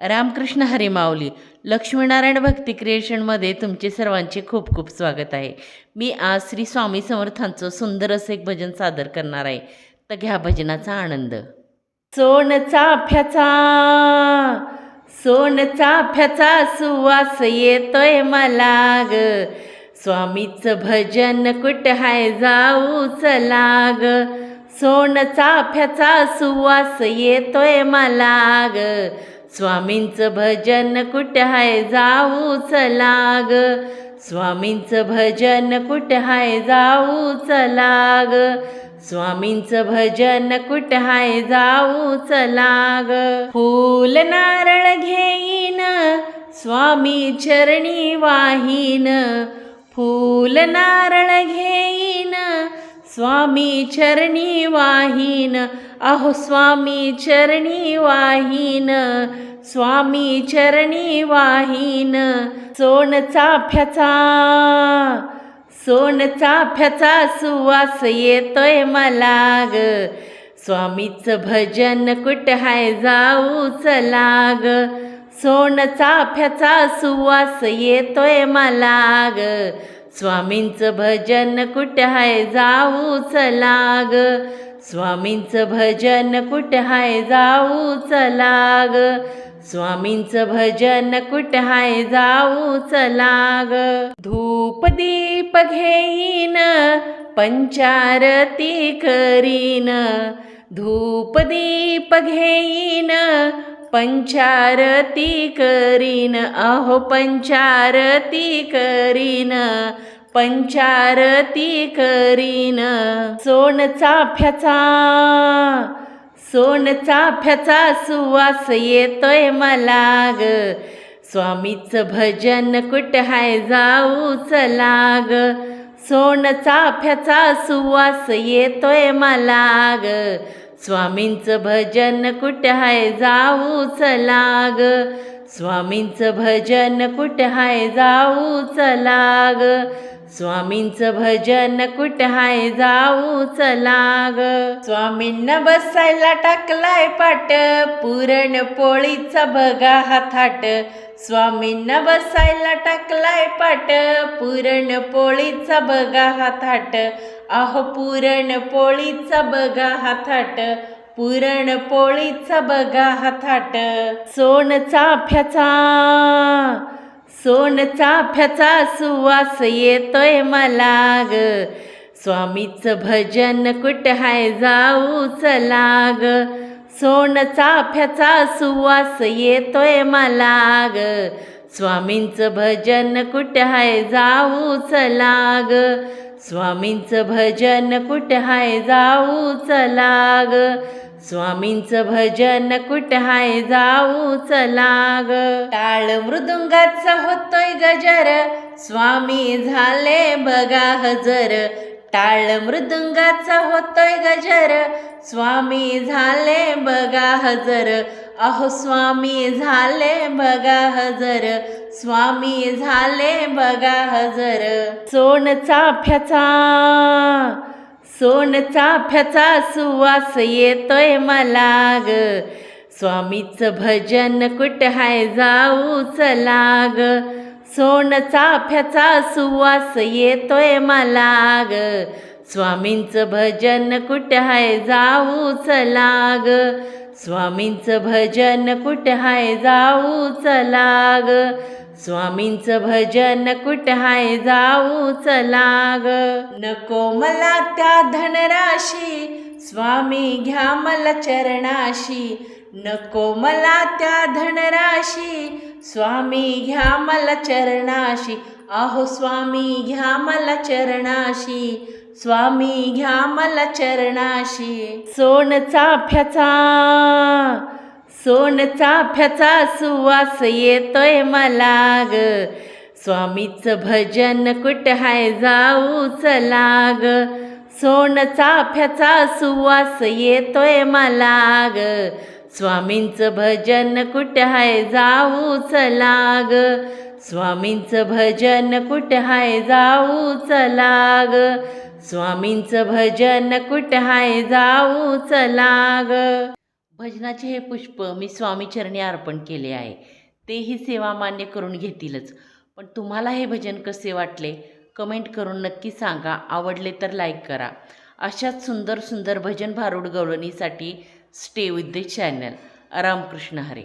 रामकृष्ण हरीमाऊली लक्ष्मीनारायण भक्ती क्रिएशनमध्ये तुमचे सर्वांचे खूप खूप स्वागत आहे. मी आज श्री स्वामी समर्थांचं सुंदर असं एक भजन सादर करणार आहे. तर घ्या भजनाचा आनंद. सोन चाफ्याचा सोन चाफ्याचा सुवास येतोय मला ग स्वामीचं भजन कुठं हाय जाऊ चला ग सोन चाफ्याचा सुवास येतोय मला ग स्वामींचं भजन कुठं हाय जाऊ चलाग स्वामींचं भजन कुठं हाय जाऊ चलाग स्वामींचं भजन कुठं हाय जाऊ चलाग फूल नारळ घेईन स्वामी चरणी वाहीन. फूल नारळ घेईन स्वामी चरणी वाहीन. अहो स्वामी चरणी वाहीन. स्वामी चरणी वाहीन. सोन चाफ्याचा सोन चाफ्याचा सुवास येतोय मला ग. स्वामीचं भजन कुठं हाय जाऊ चला ग सोन चाफ्याचा सुवास येतोय मला ग. स्वामींचं भजन कुठं हाय जाऊ चलाग स्वामींचं भजन कुठं हाय जाऊ चलाग स्वामींचं भजन कुठं हाय जाऊ चलाग धूप दीप घेईन पंचारती करीन. धूप दीप घेईन पंचारती करीन अहो पंचारती करीन पंचारती करीन. सोन चाफ्याचा सोन चाफ्याचा सुवास येतोय मला ग स्वामीचं भजन कुठं हाय जाऊ चला ग सोन चाफ्याचा सुवास येतोय मला ग स्वामींचं भजन कुठं हाय जाऊ चलाग स्वामींचं भजन कुठं हाय जाऊ चलाग स्वामींचं भजन कुठं हाय जाऊ चलाग स्वामींना बसायला टाकलाय पाट पुरण पोळीचा बघा हा थाट. स्वामींना बसायला टाकलाय पाट पुरण पोळीचा बघा हा थाट अहो बघा हा थाट पुरण बघा हा थाट सोन चाफ्याचा सोन चाफ्याचा सुवास येतोय मला ग स्वामीचं भजन कुठं हाय जाऊ चला ग सोन चाफ्याचा सुवास येतोय मला ग स्वामींचं भजन कुठं हाय जाऊ चला ग स्वामींचं भजन कुठं हाय जाऊ चलाग स्वामींचं भजन कुठं हाय जाऊ चलाग टाळ मृदुंगाचा होतोय गजर. स्वामी झाले बघा हजर. टाळ मृदुंगाचा होतोय गजर. स्वामी झाले बघा हजर. अहो स्वामी झाले बघा हजर. स्वामी झाले बघा हजर. सोन चाफ्याचा सोन चाफ्याचा सुवास येतोय मला ग स्वामीचं भजन कुठं हाय जाऊ चला ग सोन चाफ्याचा सुवास येतोय मला ग स्वामींचं भजन कुठं हाय जाऊ चला ग स्वामींचं भजन कुठं हाय जाऊ चला ग स्वामींचं भजन कुठं हाय जाऊ चला ग नको मला त्या धनराशी स्वामी घ्या मला चरणाशी. नको मला त्या धनराशी स्वामी घ्या मला चरणाशी. अहो स्वामी घ्या मला चरणाशी. स्वामी घ्या मला चरणाशी. सोन चाफ्याचा सोन चाफ्याचा सुवास येतोय मला ग. स्वामीचं भजन कुठं हाय जाऊ चला ग सोन चाफ्याचा सुवास येतोय मला ग. स्वामींचं भजन कुठं हाय जाऊ चलाग स्वामींचं भजन कुठं हाय जाऊ चलाग स्वामींचं भजन कुठं हाय जाऊ चलाग भजनाचे हे पुष्प मी स्वामीचरणी अर्पण केले आहे. तेही सेवा मान्य करून घेतीलच. पण तुम्हाला हे भजन कसे वाटले? कमेंट करून नक्की सांगा. आवडले तर लाईक करा. अशाच सुंदर सुंदर भजन भारूड गवळणीसाठी stay with the channel Ramkrishna Hare